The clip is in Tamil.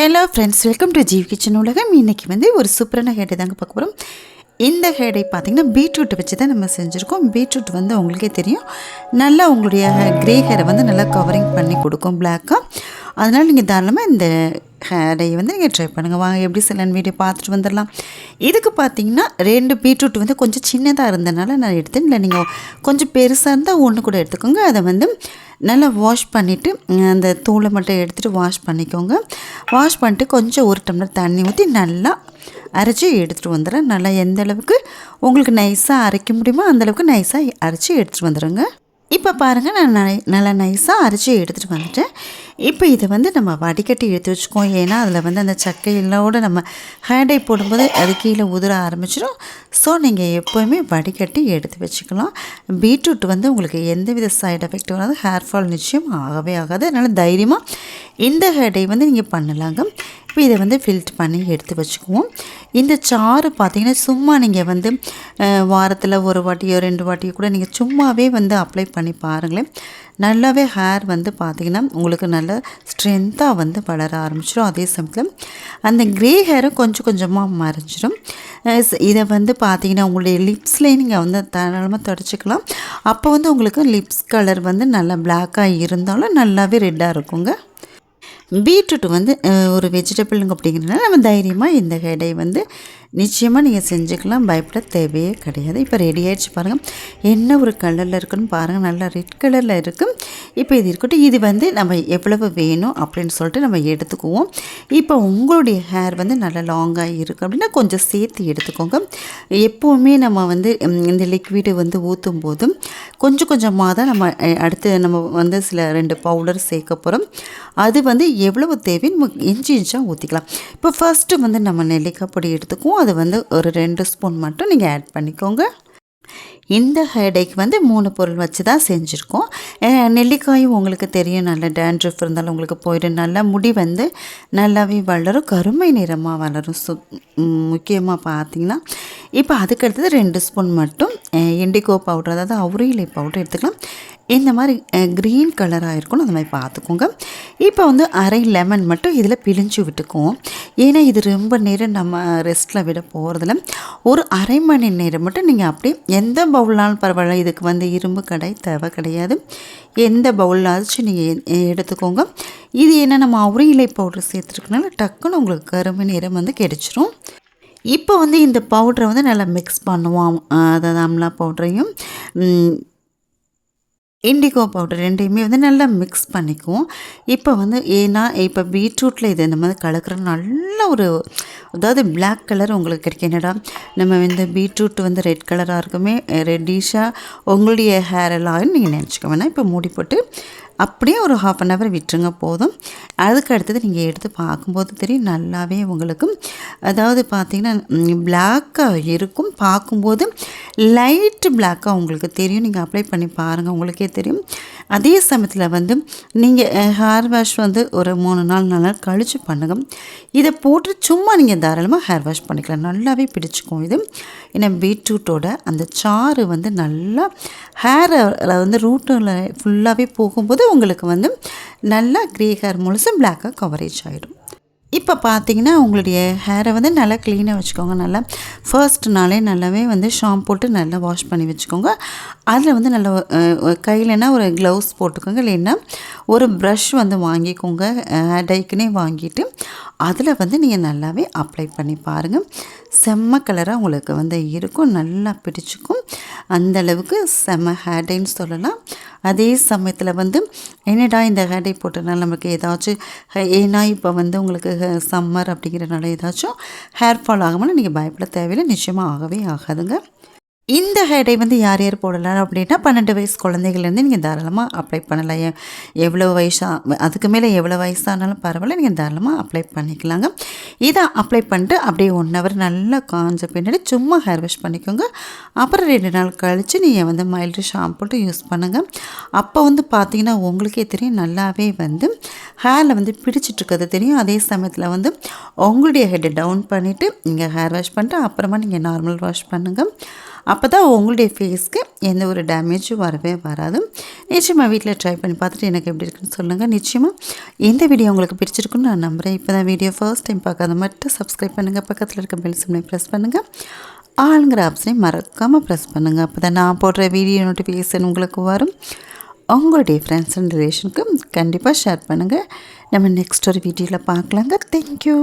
Hello friends welcome to Jeev kitchen உலகம். இன்றைக்கி வந்து ஒரு சூப்பரான ஹேடை தாங்க பார்க்க போகிறோம் இந்த ஹேடை பார்த்திங்கன்னா பீட்ரூட் வச்சு தான் நம்ம செஞ்சுருக்கோம். பீட்ரூட் வந்து உங்களுக்கே தெரியும். நல்லா உங்களுடைய க்ரே ஹேரை வந்து நல்லா கவரிங் பண்ணி கொடுக்கும் பிளாக்காக அதனால் நீங்கள் தாராளமாக இந்த ஹேடை வந்து நீங்கள் ட்ரை பண்ணுங்கள் வாங்க எப்படி சிலன் வீடியோ பார்த்துட்டு வந்துடலாம். இதுக்கு பார்த்தீங்கன்னா ரெண்டு பீட்ரூட் வந்து கொஞ்சம் சின்னதாக இருந்தனால நான் எடுத்தேன். இல்லை நீங்கள் கொஞ்சம் பெருசாக இருந்தால் ஒன்று கூட எடுத்துக்கோங்க. அதை வந்து நல்லா வாஷ் பண்ணிவிட்டு அந்த தூளை மட்டும் எடுத்துகிட்டு வாஷ் பண்ணிக்கோங்க. வாஷ் பண்ணிட்டு கொஞ்சம் ஒரு டம்ளர் தண்ணி ஊற்றி நல்லா அரைச்சி எடுத்துகிட்டு வந்துடுறேன். நல்லா எந்த அளவுக்கு உங்களுக்கு நைஸாக அரைக்க முடியுமோ அந்தளவுக்கு நைஸாக அரைச்சி எடுத்துகிட்டு வந்துடுங்க இப்போ பாருங்கள் நான் நை நல்லா நைஸாக அரைச்சி எடுத்துகிட்டு வந்துட்டேன் இப்போ இதை வந்து நம்ம வடிகட்டி எடுத்து வச்சுக்கோம் ஏன்னா அதில் வந்து அந்த சக்கையிலோடு நம்ம ஹேண்டை போடும்போது அது கீழே உதிர ஆரம்பிச்சிடும். ஸோ நீங்கள் எப்போவுமே வடிகட்டி எடுத்து வச்சுக்கலாம். பீட்ரூட் வந்து உங்களுக்கு எந்த வித சைட் எஃபெக்ட் வராது. ஹேர் ஃபால் நிச்சயம் ஆகவே ஆகாது. அதனால் தைரியமாக இந்த ஹேடை வந்து நீங்கள் பண்ணலாங்க. இப்போ இதை வந்து ஃபில்ட் பண்ணி எடுத்து வச்சுக்குவோம். இந்த சாறு பார்த்தீங்கன்னா சும்மா நீங்கள் வந்து வாரத்தில் ஒரு வாட்டியோ ரெண்டு வாட்டியோ கூட நீங்கள் சும்மாவே வந்து அப்ளை பண்ணி பாருங்களேன். நல்லாவே ஹேர் வந்து பார்த்திங்கன்னா உங்களுக்கு நல்ல ஸ்ட்ரென்த்தாக வந்து வளர ஆரம்பிச்சிடும் அதே சமயத்தில் அந்த க்ரே ஹேரும் கொஞ்சம் கொஞ்சமாக மறைஞ்சிடும் இதை வந்து பார்த்திங்கன்னா உங்களுடைய லிப்ஸ்லேயே நீங்கள் வந்து தாராளமாக தொடச்சிக்கலாம். அப்போ வந்து உங்களுக்கு லிப்ஸ் கலர் வந்து நல்லா பிளாக்காக இருந்தாலும் நல்லாவே ரெட்டாக இருக்குங்க. பீட்ரூட் வந்து ஒரு வெஜிடபிளுங்க அப்படிங்கிறதுனால நம்ம தைரியமாக இந்த எடை வந்து நிச்சயமாக நீங்கள் செஞ்சுக்கலாம் பயப்பட தேவையே கிடையாது. இப்போ ரெடி ஆகிடுச்சு பாருங்கள் என்ன ஒரு கலரில் இருக்குன்னு பாருங்கள் நல்லா ரெட் கலரில் இருக்குது இப்போ இது இருக்கட்டும். இது வந்து நம்ம எவ்வளவு வேணும் அப்படின்னு சொல்லிட்டு நம்ம எடுத்துக்குவோம். இப்போ உங்களுடைய ஹேர் வந்து நல்லா லாங்காக இருக்குது அப்படின்னா கொஞ்சம் சேர்த்து எடுத்துக்கோங்க. எப்போவுமே நம்ம வந்து இந்த லிக்விடு வந்து ஊற்றும் போதும் கொஞ்சம் கொஞ்சமாக தான் நம்ம அடுத்து நம்ம வந்து சில ரெண்டு பவுடர் சேர்க்க போகிறோம் அது வந்து எவ்வளவு தேவைன்னு இஞ்சி இன்ச்சாக ஊற்றிக்கலாம் இப்போ ஃபஸ்ட்டு வந்து நம்ம நெல்லிக்காய் பொடி எடுத்துக்குவோம். அது வந்து ஒரு ரெண்டு ஸ்பூன் மட்டும் நீங்கள் ஆட் பண்ணிக்கோங்க. இந்த ஹெடேக் வந்து மூணு பொருள் வச்சு தான் செஞ்சுருக்கோம். நெல்லிக்காயும் உங்களுக்கு தெரியும் நல்ல டேண்ட்ரஃப் இருந்தாலும் உங்களுக்கு போயிடும். நல்லா முடி வந்து நல்லாவே வளரும் கருமை நிறமாக வளரும். சு முக்கியமாக பார்த்தீங்கன்னா இப்போ அதுக்கடுத்தது ரெண்டு ஸ்பூன் மட்டும் இண்டிகோ பவுடர் அதாவது அவுரிலை பவுடர் எடுத்துக்கலாம். இந்த மாதிரி க்ரீன் கலராக இருக்கணும் அந்த மாதிரி பார்த்துக்கோங்க. இப்போ வந்து அரை லெமன் மட்டும் இதில் பிழிஞ்சு விட்டுக்குவோம். ஏன்னா இது ரொம்ப நேரம் நம்ம ரெஸ்ட்டில் விட போகிறதில்ல ஒரு அரை மணி நேரம் மட்டும் நீங்கள் அப்படியே எந்த பவுல்னாலும் பரவாயில்ல இதுக்கு வந்து இரும்பு கடை தேவை கிடையாது. எந்த பவுலாச்சும் நீங்கள் எடுத்துக்கோங்க. இது என்ன நம்ம அவுரி இலை பவுடர் சேர்த்துருக்கனால டக்குன்னு உங்களுக்கு கரும்பு நிறம் வந்து கிடைச்சிரும். இப்போ வந்து இந்த பவுட்ரை வந்து நல்லா மிக்ஸ் பண்ணுவோம். அதாவது அம்லா பவுட்ரையும் இண்டிகோ பவுடர் ரெண்டையுமே வந்து நல்லா மிக்ஸ் பண்ணிக்குவோம். இப்போ வந்து ஏன்னா இப்போ பீட்ரூட்டில் இது இந்த மாதிரி கலக்கிற நல்ல ஒரு அதாவது பிளாக் கலர் உங்களுக்கு கிடைக்கும். என்னடா நம்ம வந்து பீட்ரூட் வந்து ரெட் கலராக இருக்குமே ரெட்டிஷாக உங்களுடைய ஹேர் எல்லாம் நீங்கள் நினச்சிக்க வேணாம். இப்போ மூடி போட்டு அப்படியே ஒரு ஹாஃப் அன் ஹவர் விட்டுருங்க போதும். அதுக்கு அடுத்தது நீங்கள் எடுத்து பார்க்கும்போது தெரியும் நல்லாவே உங்களுக்கு அதாவது பார்த்திங்கன்னா பிளாக்காக இருக்கும். பார்க்கும்போது லைட்டு பிளாக்காக உங்களுக்கு தெரியும். நீங்கள் அப்ளை பண்ணி பாருங்கள் உங்களுக்கே தெரியும். அதே சமயத்தில் வந்து நீங்கள் ஹேர் வாஷ் வந்து ஒரு மூணு நாள் நாலு நாள் கழித்து பண்ணுங்கள் இதை போட்டு சும்மா நீங்கள் தாராளமாக ஹேர் வாஷ் பண்ணிக்கலாம். நல்லாவே பிடிச்சிக்கும் இது. ஏன்னா பீட்ரூட்டோட அந்த சாறு வந்து நல்லா ஹேரில் வந்து ரூட்டில் ஃபுல்லாகவே போகும்போது உங்களுக்கு வந்து நல்லா க்ரே ஹேர் முழுசும் பிளாக்காக கவரேஜ் ஆகிடும் இப்போ பார்த்தீங்கன்னா உங்களுடைய ஹேரை வந்து நல்லா க்ளீனாக வச்சுக்கோங்க. நல்லா ஃபர்ஸ்ட் நாளே நல்லாவே வந்து ஷாம்பு போட்டு நல்லா வாஷ் பண்ணி வச்சுக்கோங்க. அதில் வந்து நல்லா கையிலனா ஒரு க்ளவுஸ் போட்டுக்கோங்க. இல்லைன்னா ஒரு ப்ரஷ் வந்து வாங்கிக்கோங்க. ஹேர் டைக்குனே வாங்கிட்டு அதில் வந்து நீங்கள் நல்லாவே அப்ளை பண்ணி பாருங்கள் செம்ம கலராக உங்களுக்கு வந்து இருக்கும். நல்லா பிடிச்சிக்கும். அந்தளவுக்கு செம்ம ஹேர்டைன்னு சொல்லலாம். அதே சமயத்தில் வந்து என்னடா இந்த ஹேர்டை போட்டனால நமக்கு ஏதாச்சும் ஏன்னா இப்போ வந்து உங்களுக்கு சம்மர் அப்படிங்கிறனால ஏதாச்சும் ஹேர் ஃபால் ஆகாமல் நீங்கள் பயப்பட தேவையில்லை. நிச்சயமாக ஆகவே ஆகாதுங்க. இந்த ஹேடை வந்து யார் யார் போடலாம் அப்படின்னா பன்னெண்டு வயசு குழந்தைகள்லேருந்து நீங்கள் தாராளமாக அப்ளை பண்ணலாம். எவ்வளோ வயசாக அதுக்கு மேலே எவ்வளோ வயசானாலும் பரவாயில்ல. நீங்கள் தாராளமாக அப்ளை பண்ணிக்கலாங்க. இதை அப்ளை பண்ணிட்டு அப்படியே ஒன் ஹவர் நல்லா காஞ்ச பின்னாடி சும்மா ஹேர் வாஷ் பண்ணிக்கோங்க. அப்புறம் ரெண்டு நாள் கழித்து நீங்கள் வந்து மைல்டு ஷாம்புட்டு யூஸ் பண்ணுங்கள் அப்போ வந்து பார்த்தீங்கன்னா உங்களுக்கே தெரியும் நல்லாவே வந்து ஹேரில் வந்து பிடிச்சிட்ருக்கிறது தெரியும். அதே சமயத்தில் வந்து உங்களுடைய ஹெட்டை டவுன் பண்ணிவிட்டு நீங்கள் ஹேர் வாஷ் பண்ணிட்டு அப்புறமா நீங்கள் நார்மல் வாஷ் பண்ணுங்கள் அப்போ தான் உங்களுடைய ஃபேஸ்க்கு எந்த ஒரு டேமேஜும் வரவே வராது. நிச்சயமாக வீட்டில் ட்ரை பண்ணி பார்த்துட்டு எனக்கு எப்படி இருக்குன்னு சொல்லுங்கள் நிச்சயமாக இந்த வீடியோ உங்களுக்கு பிடிச்சிருக்குன்னு நான் நம்புகிறேன் இப்போ தான் வீடியோ ஃபர்ஸ்ட் டைம் பார்க்காத மட்டும் சப்ஸ்கிரைப் பண்ணுங்கள் பக்கத்தில் இருக்க பெல் சிம்னை ப்ரெஸ் பண்ணுங்கள் ஆளுங்கிற ஆப்ஷனையும் மறக்காமல் ப்ரெஸ் பண்ணுங்கள் அப்போ தான் நான் போடுற வீடியோ நோட்டிஃபிகேஷன் உங்களுக்கு வரும். உங்களுடைய ஃப்ரெண்ட்ஸ் அண்ட் ரிலேஷனுக்கும் கண்டிப்பாக ஷேர் பண்ணுங்கள் நம்ம நெக்ஸ்ட் ஒரு வீடியோவில் பார்க்கலாங்க. தேங்க்யூ